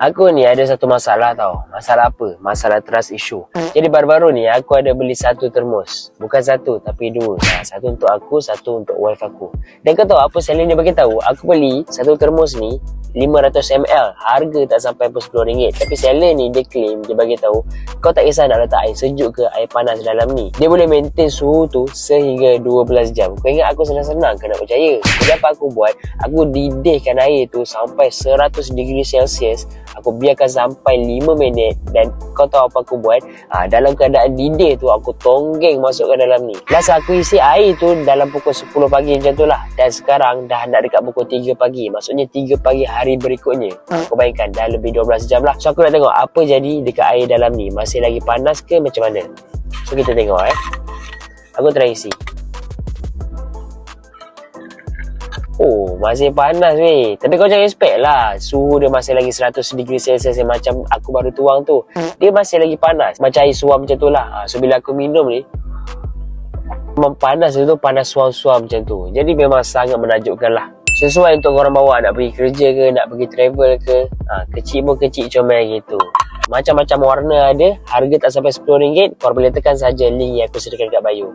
Aku ni ada satu masalah tau. Masalah apa? Masalah trust issue. Jadi baru-baru ni aku ada beli satu termos. Bukan satu tapi dua. Ha, satu untuk aku, satu untuk wife aku. Dan kau tahu apa seller dia bagi tahu? Aku beli satu termos ni 500ml. Harga tak sampai pun RM10. Tapi seller ni dia claim, dia bagi tahu kau tak kisah nak letak air sejuk ke air panas dalam ni. Dia boleh maintain suhu tu sehingga 12 jam. Kau ingat aku senang-senang ke nak percaya? Jadi apa aku buat? Aku didihkan air tu sampai 100 degree Celsius aku biarkan sampai 5 minit dan kau tahu apa aku buat? Ha, dalam keadaan didih tu aku tonggeng masuk ke dalam ni. Last aku isi air tu dalam pukul 10 pagi macam tu lah. Dan sekarang dah nak dekat pukul 3 pagi. Maksudnya 3 pagi hari berikutnya. Aku bayangkan dah lebih 12 jam lah. So aku nak tengok apa jadi dekat air dalam ni. Masih lagi panas ke macam mana? So kita tengok eh. Aku try isi masih panas weh. Tapi kau jangan expect lah. Suhu dia masih lagi 100 degree Celsius yang macam aku baru tuang tu. Dia masih lagi panas. Macam air suam macam tu lah. Ha, so, bila aku minum ni, memang panas tu panas suam-suam macam tu. Jadi memang sangat menajubkan lah. Sesuai untuk orang bawa nak pergi kerja ke, nak pergi travel ke. Ha, kecil pun kecil comel gitu. Macam-macam warna ada. Harga tak sampai RM10. Korang boleh tekan saja link yang aku sediakan dekat bio.